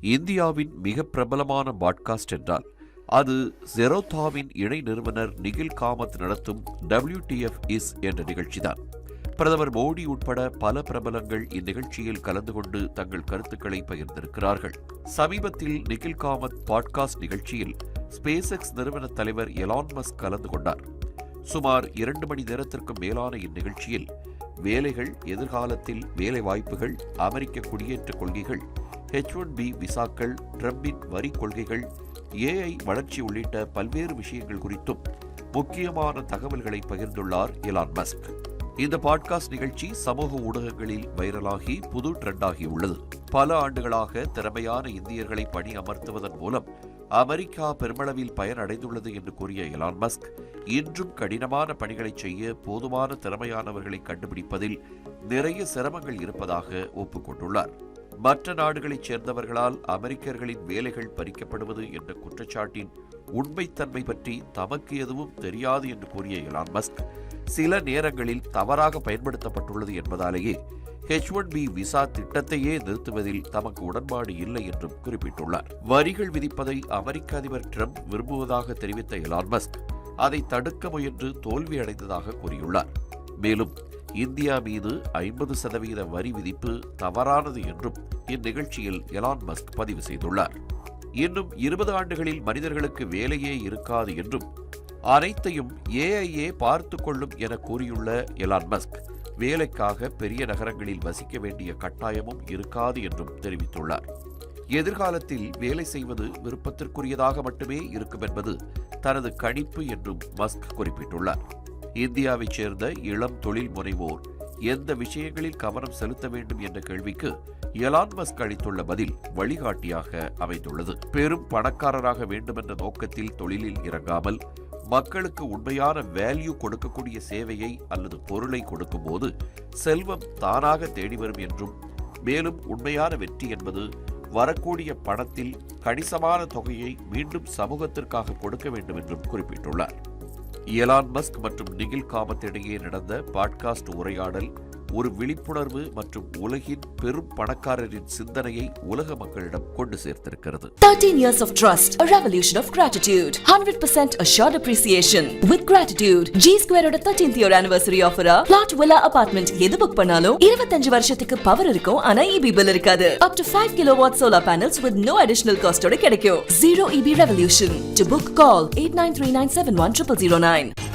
இந்தியாவின் மிக பிரபலமான பாட்காஸ்ட் என்றால் அது ஜெரோதாவின் இணை நிறுவனர் நிகில் காமத் நடத்தும் டபிள்யூடிஎஃப் இஸ் என்ற நிகழ்ச்சிதான். பிரதமர் மோடி உட்பட பல பிரபலங்கள் இந்நிகழ்ச்சியில் கலந்து கொண்டு தங்கள் கருத்துக்களை பகிர்ந்திருக்கிறார்கள். சமீபத்தில் நிகில் காமத் பாட்காஸ்ட் நிகழ்ச்சியில் ஸ்பேஸ் எக்ஸ் நிறுவன தலைவர் எலான் மஸ்க் கலந்து கொண்டார். சுமார் இரண்டு மணி நேரத்திற்கும் மேலான இந்நிகழ்ச்சியில் வேலைகள் எதிர்காலத்தில் வேலை வாய்ப்புகள் அமெரிக்க குடியேற்ற கொள்கைகள் ஹெச் ஒன் பி விசாக்கள் ட்ரம்பின் வரி கொள்கைகள் ஏஐ வளர்ச்சி உள்ளிட்ட பல்வேறு விஷயங்கள் குறித்தும் முக்கியமான தகவல்களை பகிர்ந்துள்ளார் எலான் மஸ்க். இந்த பாட்காஸ்ட் நிகழ்ச்சி சமூக ஊடகங்களில் வைரலாகி புது ட்ரெண்டாகி உள்ளது. பல ஆண்டுகளாக திறமையான இந்தியர்களை பணி அமர்த்துவதன் மூலம் அமெரிக்கா பெருமளவில் பயனடைந்துள்ளது என்று கூறிய எலான் மஸ்க் இன்றும் கடினமான பணிகளை செய்ய போதுமான திறமையானவர்களை கண்டுபிடிப்பதில் நிறைய சிரமங்கள் இருப்பதாக ஒப்புக்கொண்டுள்ளார். மற்ற நாடுகளைச் சேர்ந்தவர்களால் அமெரிக்கர்களின் வேலைகள் பறிக்கப்படுவது என்ற குற்றச்சாட்டின் உண்மைத்தன்மை பற்றி தமக்கு எதுவும் தெரியாது என்று கூறிய எலான் மஸ்க் சில நேரங்களில் தவறாக பயன்படுத்தப்பட்டுள்ளது என்பதாலேயே ஹெச் ஒன் பி விசா திட்டத்தையே நிறுத்துவதில் தமக்கு உடன்பாடு இல்லை என்றும் குறிப்பிட்டுள்ளார். வரிகள் விதிப்பதை அமெரிக்க அதிபர் ட்ரம்ப் விரும்புவதாக தெரிவித்த எலான் மஸ்க் அதை தடுக்க முயன்று தோல்வியடைந்ததாக கூறியுள்ளார். மேலும் இந்தியா மீது ஐம்பது சதவீத வரி விதிப்பு தவறானது என்றும் இந்நிகழ்ச்சியில் எலான் மஸ்க் பதிவு செய்துள்ளார். இன்னும் இருபது ஆண்டுகளில் மனிதர்களுக்கு வேலையே இருக்காது என்றும் அனைத்தையும் ஏஐஏ பார்த்து கொள்ளும் என கூறியுள்ள எலான் மஸ்க் வேலைக்காக பெரிய நகரங்களில் வசிக்க வேண்டிய கட்டாயமும் இருக்காது என்றும் தெரிவித்துள்ளார். எதிர்காலத்தில் வேலை செய்வது விருப்பத்திற்குரியதாக மட்டுமே இருக்கும் என்பது தனது கணிப்பு என்றும் மஸ்க் குறிப்பிட்டுள்ளார். இந்தியாவைச் சேர்ந்த இளம் தொழில் முனைவோர் எந்த விஷயங்களில் கவனம் செலுத்த வேண்டும் என்ற கேள்விக்கு எலான் மஸ்க் அளித்துள்ள பதில் வழிகாட்டியாக அமைந்துள்ளது. பெரும் பணக்காரராக வேண்டுமென்ற நோக்கத்தில் தொழிலில் இறங்காமல் மக்களுக்கு உண்மையான வேல்யூ கொடுக்கக்கூடிய சேவையை அல்லது பொருளை கொடுக்கும்போது செல்வம் தானாக தேடி வரும் என்றும் மேலும் உண்மையான வெற்றி என்பது வரக்கூடிய பணத்தில் கணிசமான தொகையை மீண்டும் சமூகத்திற்காக கொடுக்க வேண்டும் என்றும் குறிப்பிட்டுள்ளார். இயலான் மஸ்க் மற்றும் நிகில் காமத் இடையே நடந்த பாட்காஸ்ட் உரையாடல் ஒரு விழிப்புணர்வு மற்றும் உலகின் பெரும் பணக்காரரின் சிந்தனையை உலக மக்களிடம் கொண்டு சேர்த்திருக்கிறது 13 years of trust, a revolution of gratitude, 100% assured appreciation. With gratitude, G Square ஓட 13th year anniversary offer plot villa apartment எது புக் பண்ணாலும் 25 வருஷத்துக்கு பவர் இருக்கும் ஆனா EB bill இருக்காது. Up to 5 kilowatt solar panels with no additional cost ஓட கிடைக்கும். Zero EB revolution. To book, call 8939710009.